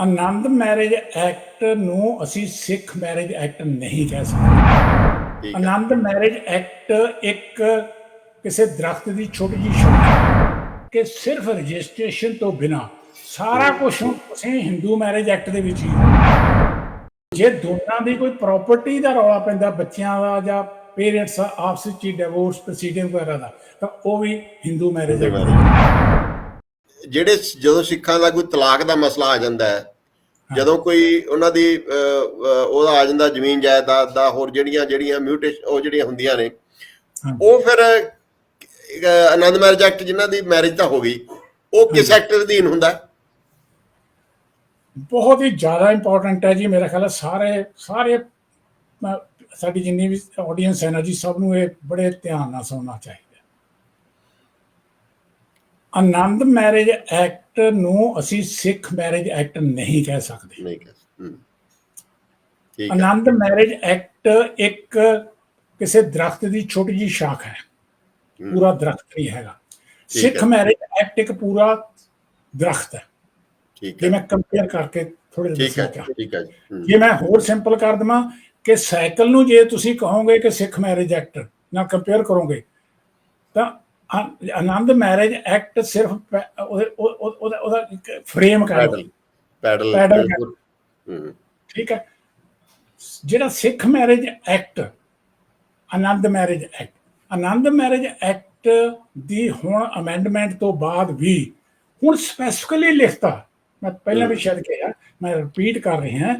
ਆਨੰਦ marriage act ਨੂੰ ਅਸੀਂ ਸਿੱਖ marriage act ਨਹੀਂ ਕਹਿ ਸਕਦੇ। ਆਨੰਦ ਮੈਰਿਜ ਐਕਟ ਇੱਕ ਕਿਸੇ ਦਰਖਤ ਦੀ ਛੋਟੀ ਜਿਹੀ ਸ਼ਾਖ ਕਿ ਸਿਰਫ ਰਜਿਸਟ੍ਰੇਸ਼ਨ ਤੋਂ ਬਿਨਾ ਸਾਰਾ ਕੁਝ ਤੁਸੀਂ ਹਿੰਦੂ ਮੈਰਿਜ ਐਕਟ ਦੇ ਵਿੱਚ ਹੀ। ਜੇ ਦੋਨਾਂ ਦੀ ਕੋਈ ਪ੍ਰਾਪਰਟੀ ਦਾ ਰੌਲਾ ਪੈਂਦਾ ਬੱਚਿਆਂ ਦਾ ਜਾਂ ਪੇਰੈਂਟਸ ਆਪਸ ਵਿੱਚ ਡਿਵੋਰਸ ਪ੍ਰੋਸੀਡਿੰਗ ਵਗੈਰਾ ਦਾ ਤਾਂ ਉਹ ਵੀ ਹਿੰਦੂ ਮੈਰਿਜ ਐਕਟ ਜਿਹੜੇ ਜਦੋਂ ਸਿੱਖਾਂ ਦਾ ਕੋਈ ਤਲਾਕ ਦਾ ਮਸਲਾ ਆ ਜਾਂਦਾ ਹੈ ਜਦੋਂ ਕੋਈ ਉਹਨਾਂ ਦੀ ਉਹਦਾ ਆ ਜਾਂਦਾ ਜ਼ਮੀਨ ਜਾਇਦਾਦ ਦਾ ਹੋਰ ਜਿਹੜੀਆਂ ਜਿਹੜੀਆਂ ਮਿਊਟੇਸ਼ਨ ਉਹ ਜਿਹੜੀਆਂ ਹੁੰਦੀਆਂ ਨੇ। ਉਹ ਫਿਰ ਆਨੰਦ ਮੈਰਿਜ ਐਕਟ ਜਿਨ੍ਹਾਂ ਦੀ ਮੈਰਿਜ ਤਾਂ ਹੋ ਗਈ ਉਹ ਕਿਸ ਐਕਟ ਦੇ ਅਧੀਨ ਹੁੰਦਾ? ਬਹੁਤ ਹੀ ਜ਼ਿਆਦਾ ਇੰਪੋਰਟੈਂਟ ਹੈ ਜੀ ਮੇਰਾ ਖਿਆਲ ਸਾਰੇ ਸਾਰੇ ਸਾਡੀ ਜਿੰਨੀ ਵੀ ਆਡੀਅנס ਹੈ ਨਾ ਜੀ ਸਭ ਨੂੰ ਇਹ ਬੜੇ ਧਿਆਨ ਨਾਲ ਸੁਣਨਾ ਚਾਹੀਦਾ ਆਨੰਦ ਮੈਰਿਜ ਐਕਟ ਨੂੰ ਅਸੀਂ ਸਿੱਖ ਮੈਰਿਜ ਐਕਟ ਨਹੀਂ ਕਹਿ ਸਕਦੇ। ਨਹੀਂ ਕਹਿ। ਠੀਕ ਹੈ। ਆਨੰਦ ਮੈਰਿਜ ਐਕਟ ਇੱਕ ਕਿਸੇ ਦਰਖਤ ਦੀ ਛੋਟੀ ਜਿਹੀ ਸ਼ਾਖ ਹੈ। ਪੂਰਾ ਦਰਖਤ ਨਹੀਂ ਹੈਗਾ। ਸਿੱਖ। ਮੈਰਿਜ ਐਕਟ ਇੱਕ ਪੂਰਾ ਦਰਖਤ ਹੈ। ਠੀਕ ਜੇ ਹੈ। ਮੈਂ ਕੰਪੇਅਰ ਕਰਕੇ ਥੋੜੇ ਠੀਕ ਹੈ ਠੀਕ ਹੈ ਜੀ। ਜੇ ਮੈਂ ਹੋਰ ਸਿੰਪਲ ਕਰ ਦਵਾਂ ਕਿ ਸਾਈਕਲ ਨੂੰ ਜੇ ਤੁਸੀਂ ਕਹੋਗੇ ਕਿ ਸਿੱਖ ਮੈਰਿਜ ਐਕਟ ਨਾਲ ਕੰਪੇਅਰ ਕਰੋਗੇ ਤਾਂ ਆਨੰਦ ਮੈਰਿਜ ਐਕਟ ਸਿਰਫ ਉਹਦੇ ਉਹ- ਉਹ- ਉਹਦਾ ਫਰੇਮ ਕਰ ਪੈਡਲ ਪੈਡਲ। ਹੂੰ। ਠੀਕ ਹੈ। ਜਿਹੜਾ Sikh marriage act Anand marriage act Anand marriage act ਦੀ ਹੁਣ ਅਮੈਂਡਮੈਂਟ ਤੋਂ ਬਾਅਦ ਵੀ ਹੁਣ ਸਪੈਸੀਫਿਕਲੀ ਲਿਖਤਾ ਮੈਂ ਪਹਿਲਾਂ ਵੀ ਸ਼ਾਇਦ ਕਿਹਾ ਮੈਂ ਰਿਪੀਟ ਕਰ ਰਿਹਾ ਹਾਂ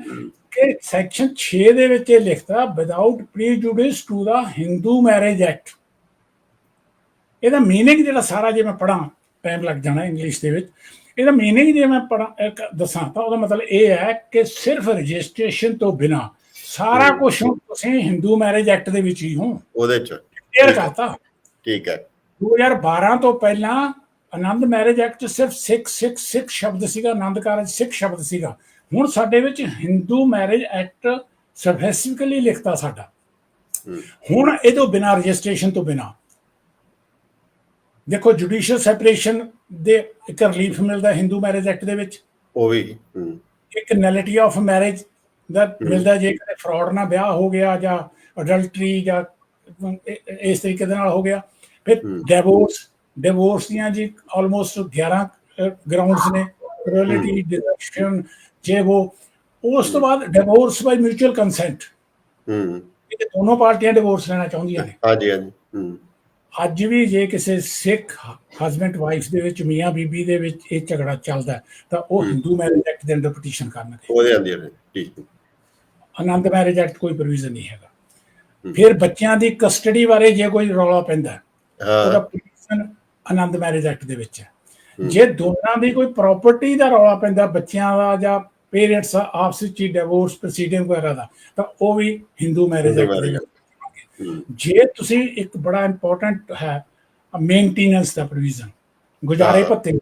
ਕਿ ਸੈਕਸ਼ਨ 6 ਦੇ ਵਿੱਚ ਇਹ ਲਿਖਤਾ without prejudice to the Hindu marriage act ਇਹਦਾ ਮੀਨਿੰਗ ਜਿਹੜਾ ਸਾਰਾ ਜੇ ਮੈਂ ਪੜਾਂ ਟਾਈਮ ਲੱਗ ਜਾਣਾ ਇੰਗਲਿਸ਼ ਦੇ ਵਿੱਚ ਇਹਦਾ ਮੀਨਿੰਗ ਜੇ ਮੈਂ ਪੜਾਂ ਦੱਸਾਂ ਤਾਂ ਉਹਦਾ ਮਤਲਬ ਇਹ ਹੈ ਕਿ ਸਿਰਫ ਰਜਿਸਟ੍ਰੇਸ਼ਨ ਤੋਂ ਬਿਨਾ ਸਾਰਾ ਕੁਝ ਤੁਸੀਂ ਹਿੰਦੂ ਮੈਰਿਜ ਐਕਟ ਦੇ ਵਿੱਚ ਹੀ ਹੋ। ਉਹਦੇ ਚ। ਕਲੀਅਰ ਕਰਤਾ। ਠੀਕ ਹੈ। 2012 ਤੋਂ ਪਹਿਲਾਂ ਆਨੰਦ ਮੈਰਿਜ ਐਕਟ 'ਚ ਸਿਰਫ ਸਿੱਖ ਸਿੱਖ ਸਿੱਖ ਸ਼ਬਦ ਸੀਗਾ ਆਨੰਦ ਕਾਰਜ ਸਿੱਖ ਸ਼ਬਦ ਸੀਗਾ। ਹੁਣ ਸਾਡੇ ਵਿੱਚ ਹਿੰਦੂ ਮੈਰਿਜ ਐਕਟ ਸਪੈਸੀਫਿਕਲੀ ਲਿਖਤਾ ਸਾਡਾ। ਹੁਣ ਇਹ ਤੋਂ ਬਿਨਾ ਰਜਿਸਟ੍ਰੇਸ਼ਨ ਤੋਂ ਬਿਨਾ ਦੇਖੋ ਜੁਡੀਸ਼ੀਅਲ ਸੈਪਰੇਸ਼ਨ ਦੇ ਇੱਕ ਰਿਲੀਫ ਮਿਲਦਾ ਹਿੰਦੂ ਮੈਰਿਜ ਐਕਟ ਦੇ ਵਿੱਚ। ਉਹ ਵੀ। ਇੱਕ ਨੈਲਿਟੀ ਆਫ ਮੈਰਿਜ ਦਾ ਮਿਲਦਾ ਜੇ ਕਦੇ ਫਰਾਡ ਨਾਲ ਵਿਆਹ ਹੋ ਗਿਆ ਜਾਂ ਅਡਲਟਰੀ ਜਾਂ ਇਸ ਤਰੀਕੇ ਦੇ ਨਾਲ ਹੋ ਗਿਆ। ਫਿਰ ਡਿਵੋਰਸ ਡਿਵੋਰਸ ਦੀਆਂ ਜੀ ਆਲਮੋਸਟ 11 ਗਰਾਊਂਡਸ ਨੇ। ਰਿਲੇਟਿਵ ਡਿਸਕਸ਼ਨ ਜੇ ਉਹ ਉਸ ਤੋਂ ਬਾਅਦ ਡਿਵੋਰਸ ਬਾਈ ਮਿਊਚੁਅਲ ਕੰਸੈਂਟ ਹੂੰ। ਇਹ ਦੋਨੋਂ ਪਾਰਟੀਆਂ ਡਿਵੋਰਸ ਲੈਣਾ ਚਾਹੁੰਦੀਆਂ ਨੇ। ਹਾਂਜੀ ਹਾਂਜੀ। ਹੂੰ। ਅੱਜ ਵੀ ਜੇ ਕਿਸੇ ਸਿੱਖ ਹਸਬੈਂਡ ਵਾਈਫ ਦੇ ਵਿੱਚ ਮੀਆਂ ਬੀਬੀ ਦੇ ਵਿੱਚ ਇਹ ਝਗੜਾ ਚੱਲਦਾ ਤਾਂ ਉਹ ਹਿੰਦੂ ਮੈਰਿਜ ਐਕਟ ਦੇ ਅੰਡਰ ਪਟੀਸ਼ਨ ਕਰਨਗੇ ਉਹਦੇ ਹੈ ਠੀਕ ਆਨੰਦ ਮੈਰਿਜ ਐਕਟ ਕੋਈ ਪ੍ਰੋਵੀਜ਼ਨ ਨਹੀਂ ਹੈਗਾ। ਫਿਰ ਬੱਚਿਆਂ ਦੀ ਕਸਟਡੀ ਬਾਰੇ ਜੇ ਕੋਈ ਰੌਲਾ ਪੈਂਦਾ ਹੈ, ਉਹਦਾ ਪ੍ਰੋਵੀਜ਼ਨ ਆਨੰਦ ਮੈਰਿਜ ਐਕਟ ਦੇ ਵਿੱਚ ਹੈ। ਜੇ ਦੋਨਾਂ ਦੀ ਕੋਈ ਪ੍ਰਾਪਰਟੀ ਦਾ ਰੌਲਾ ਪੈਂਦਾ ਬੱਚਿਆਂ ਦਾ ਜਾਂ ਪੇਰੈਂਟਸ ਆਪਸ ਵਿੱਚ ਡਿਵੋਰਸ ਪ੍ਰੋਸੀਡਿੰਗ ਵਗੈਰਾ ਦਾ ਤਾਂ ਉਹ ਵੀ ਹਿੰਦੂ ਮੈਰਿਜ ਐਕਟ ਦੇ ਵਿੱਚ ਹੂੰ। ਜੇ ਤੁਸੀਂ ਇੱਕ ਬੜਾ ਇੰਪੋਰਟੈਂਟ ਹੈ ਮੇਨਟੇਨੈਂਸ ਦਾ ਪ੍ਰੋਵੀਜ਼ਨ ਗੁਜ਼ਾਰੇ। ਭੱਤੇ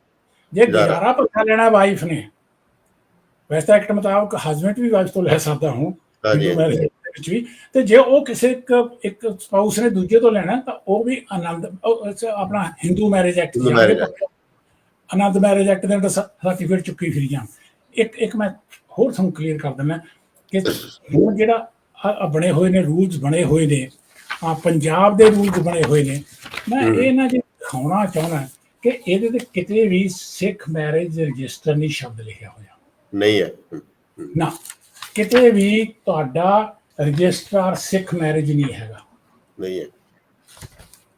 ਜੇ ਗੁਜ਼ਾਰਾ। ਭੱਤਾ ਲੈਣਾ ਵਾਈਫ ਨੇ ਵੈਸੇ ਐਕਟ ਮੁਤਾਬਕ ਹਸਬੈਂਡ ਵੀ ਵਾਈਫ ਤੋਂ ਲੈ ਸਕਦਾ ਹੂੰ ਵਿੱਚ ਵੀ ਤੇ ਜੇ ਉਹ ਕਿਸੇ ਇੱਕ ਇੱਕ ਸਪਾਊਸ ਨੇ ਦੂਜੇ ਤੋਂ ਲੈਣਾ ਤਾਂ ਉਹ ਵੀ ਆਨੰਦ ਆਪਣਾ Hindu marriage act Hindu marriage act। Anand marriage act ਦੇ ਅੰਦਰ ਸਰਟੀਫਿਕੇਟ ਚੁੱਕੀ ਫਿਰੀਆਂ ਇੱਕ ਇੱਕ ਮੈਂ ਹੋਰ ਤੁਹਾਨੂੰ ਕਲੀਅਰ ਕਰ ਦਿੰਦਾ ਕਿ ਹੁਣ ਜਿਹੜਾ ਬਣੇ ਹੋਏ ਨੇ ਰੂਲਸ ਬਣੇ ਹੋਏ ਨੇ ਆ ਪੰਜਾਬ ਦੇ ਰੂਲਸ ਬਣੇ ਹੋਏ ਨੇ। ਮੈਂ ਇਹ ਨਾ ਜੀ ਦਿਖਾਉਣਾ ਚਾਹੁੰਦਾ ਕਿ ਇਹਦੇ ਤੇ ਕਿਤੇ ਵੀ ਸਿੱਖ ਮੈਰਿਜ ਰਜਿਸਟਰ ਨਹੀਂ ਸ਼ਬਦ ਲਿਖਿਆ ਹੋਇਆ। ਨਹੀਂ ਹੈ। ਨਾ ਕਿਤੇ ਵੀ ਤੁਹਾਡਾ ਰਜਿਸਟਰਾਰ ਸਿੱਖ ਮੈਰਿਜ ਨਹੀਂ ਹੈਗਾ। ਨਹੀਂ ਹੈ।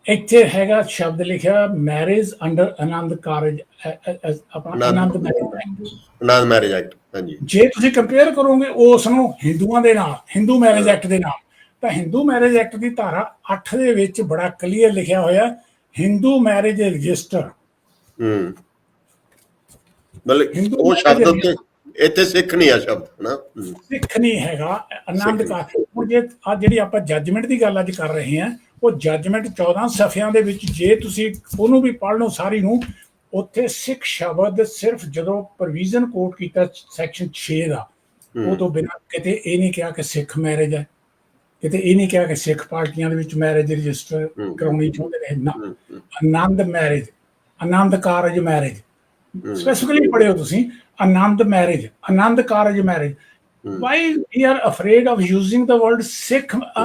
ਇੱਥੇ ਹੈਗਾ ਸ਼ਬਦ ਲਿਖਿਆ ਮੈਰਿਜ ਅੰਡਰ ਆਨੰਦ ਕਾਰਜ ਆਪਣਾ। Anand marriage Anand marriage act ਹਾਂਜੀ। ਜੇ ਤੁਸੀਂ ਕੰਪੇਅਰ ਕਰੋਗੇ ਉਸ ਨੂੰ ਹਿੰਦੂਆਂ ਦੇ ਨਾਲ ਹਿੰਦੂ ਮੈਰਿਜ ਐਕਟ ਦੇ ਨਾਲ ਤਾਂ ਹਿੰਦੂ ਮੈਰਿਜ ਐਕਟ ਦੀ ਧਾਰਾ 8 ਦੇ ਵਿੱਚ ਬੜਾ ਕਲੀਅਰ ਲਿਖਿਆ ਹੋਇਆ ਹਿੰਦੂ ਮੈਰਿਜ ਰਜਿਸਟਰ ਹੂੰ। ਮਤਲਬ ਉਹ ਸ਼ਬਦ। ਉੱਤੇ ਇੱਥੇ ਸਿੱਖ ਨਹੀਂ ਆ ਸ਼ਬਦ ਹਨਾ? ਹੂੰ। ਸਿੱਖ ਨਹੀਂ ਹੈਗਾ ਆਨੰਦ ਕਾ ਹੁਣ ਜੇ ਆ ਜਿਹੜੀ ਆਪਾਂ ਜੱਜਮੈਂਟ ਦੀ ਗੱਲ ਅੱਜ ਕਰ ਰਹੇ ਹਾਂ ਉਹ ਜੱਜਮੈਂਟ 14 ਸਫ਼ਿਆਂ ਦੇ ਵਿੱਚ ਜੇ ਤੁਸੀਂ ਉਹਨੂੰ ਵੀ ਪੜ੍ਹ ਲਓ ਸਾਰੀ ਨੂੰ ਉੱਥੇ ਸਿੱਖ ਸ਼ਬਦ ਸਿਰਫ ਜਦੋਂ ਪ੍ਰੋਵੀਜ਼ਨ ਕੋਟ ਕੀਤਾ ਸੈਕਸ਼ਨ 6 ਦਾ ਉਹ ਤੋਂ ਬਿਨਾਂ ਕਿਤੇ ਇਹ ਨਹੀਂ ਕਿਹਾ ਕਿ ਸਿੱਖ ਮੈਰਿਜ ਹੈ। ਕਿਤੇ ਇਹ ਨਹੀਂ ਕਿਹਾ ਕਿ ਸਿੱਖ ਪਾਰਟੀਆਂ ਦੇ ਵਿੱਚ ਮੈਰਿਜ ਰਜਿਸਟਰ ਕਰਾਉਣੀ ਚਾਹੁੰਦੇ ਨੇ ਨਾ। ਆਨੰਦ marriage Anand Karaj marriage specifically ਪੜਿਓ ਤੁਸੀਂ Anand marriage Anand Karaj marriage why we are afraid of using the word sikh uh,